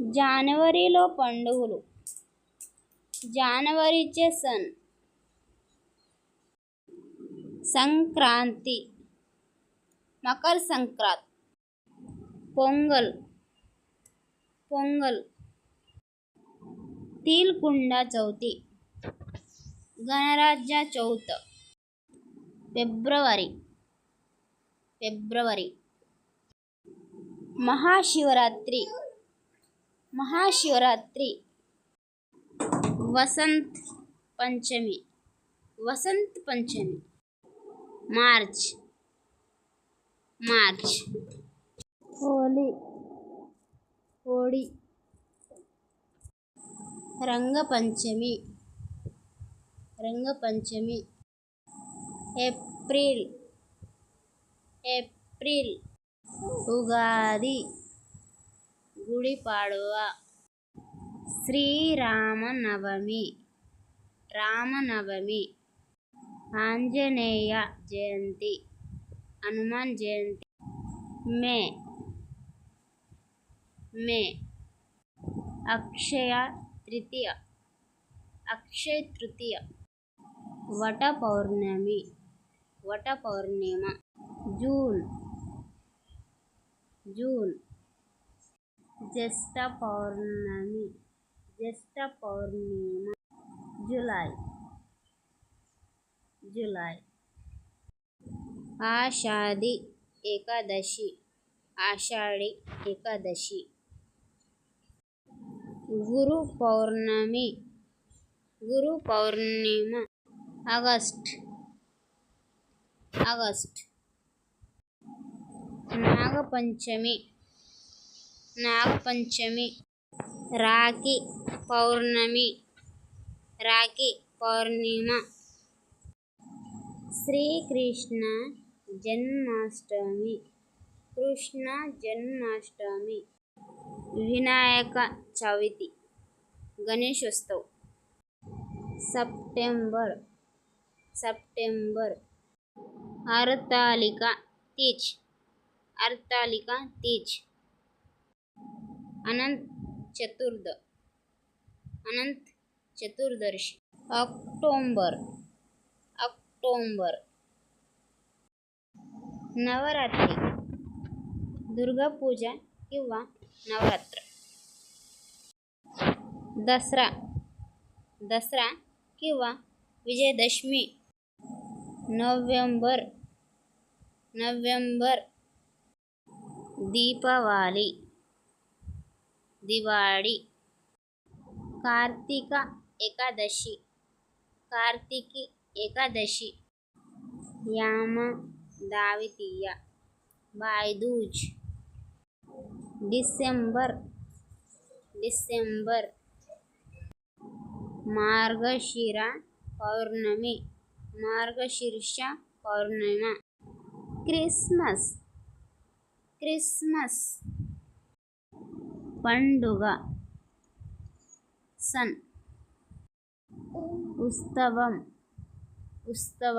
జనవరిలో పండుగలు. జనవరిచే సన్. సంక్రాంతి. మకర సంక్రాంతి. పొంగల్. పొంగల్. తీల్కుండ చవితి. గణరాజ్య చౌత్ ఫిబ్రవరి. ఫిబ్రవరి. Mahashivratri. Mahashivratri Vasant Panchami Vasant Panchami March March. Holi Holi Rangpanchami Rangpanchami April April Ugadi. Gudi Padwa. Shriramnavami Ramanavami Anjaneya Jayanti Hanuman Jayanti May May Akshaya Tritiya Akshaya Tritiya Vat Purnima Vat Purnima June June Jyeshtha Purnima Jyeshtha Purnima July July. Ashadhi Ekadashi Ashadhi Ekadashi. Guru Purnima Guru Purnima August August. Nagpanchami Nagpanchami Rakhi Purnima Rakhi Purnima. Shrikrishna Janmashtami Krishna Janmashtami Vinayaka Chavithi Ganeshotsav. September September. Hartalika Teej Hartalika Teej. Anant चतुर्द Anant Chaturdashi October October Navratri Durga Puja किंवा नवरात्र दसरा दसरा किंवा Vijayadashami November November Deepavali Diwali Kartik Ekadashi, Kartiki Ekadashi, Yam Dwitiya, Bhaidooj, December December, Margashira Paurnami, Margashirsha Purnima, Christmas Christmas పండుగ. Sun. ఉత్సవం ఉత్సవ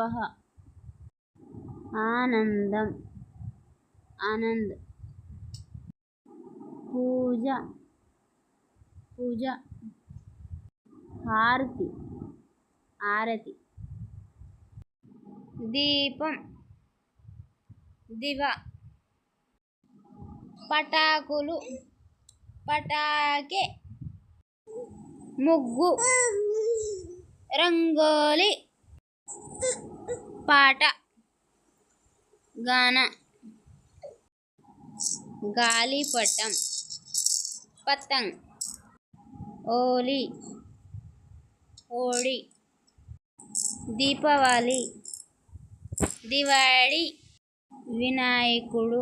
ఆనందం. ఆనంద్. పూజ. పూజ. హారతి. ఆరతి. దీపం. దివ. పటాకులు. పటాకే. ముగ్గు. రంగోలి. పాట. గాన. గాలిపటం. పతంగ్. ఓలి. ఓడి. దీపావళి. దివాళి. వినాయకుడు.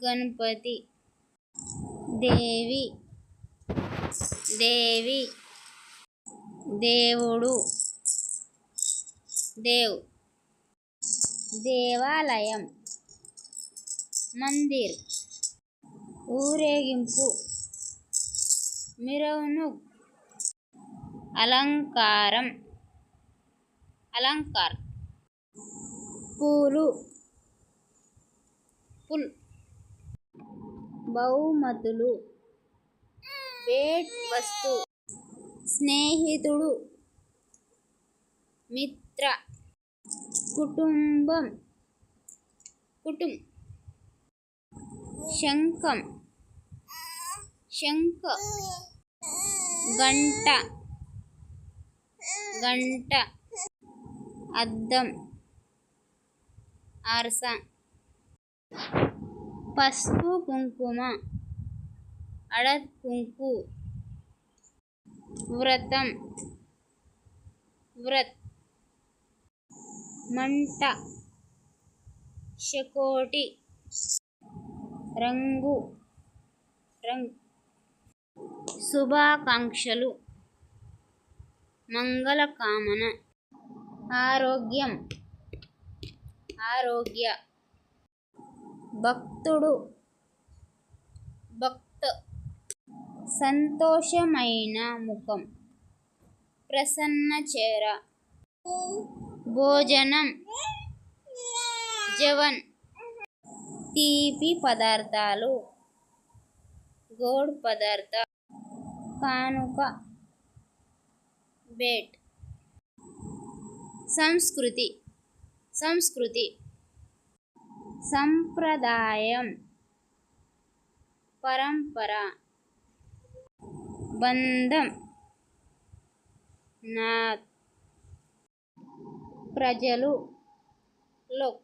గణపతి. దేవి. దేవి. దేవుడు. దేవ్. దేవాలయం. మందిర్. ఊరేగింపు. మిరవను. అలంకారం. అలంకార్. పూలు. పుల్. బహుమతులు. భేట్ వస్తు. స్నేహితుడు. మిత్ర. కుటుంబం. కుటుం. శంఖం. శంఖ. గంట. గంట. అద్దం. అరస పసుపు కుంకుమ అడత్ కుంకు వ్రతం వ్రత్ మంట శకోటి రంగు రంగ్ శుభాకాంక్షలు మంగళకామన ఆరోగ్యం ఆరోగ్య భక్తుడు. భక్త. సంతోషమైన ముఖం. ప్రసన్న చేర. భోజనం. జవన్. తీపి పదార్థాలు. గోడ్ పదార్థ. కానుక. బేట్ సంస్కృతి. సంస్కృతి. సంప్రదాయం. పరంపర. బంధం. నా ప్రజలు. లో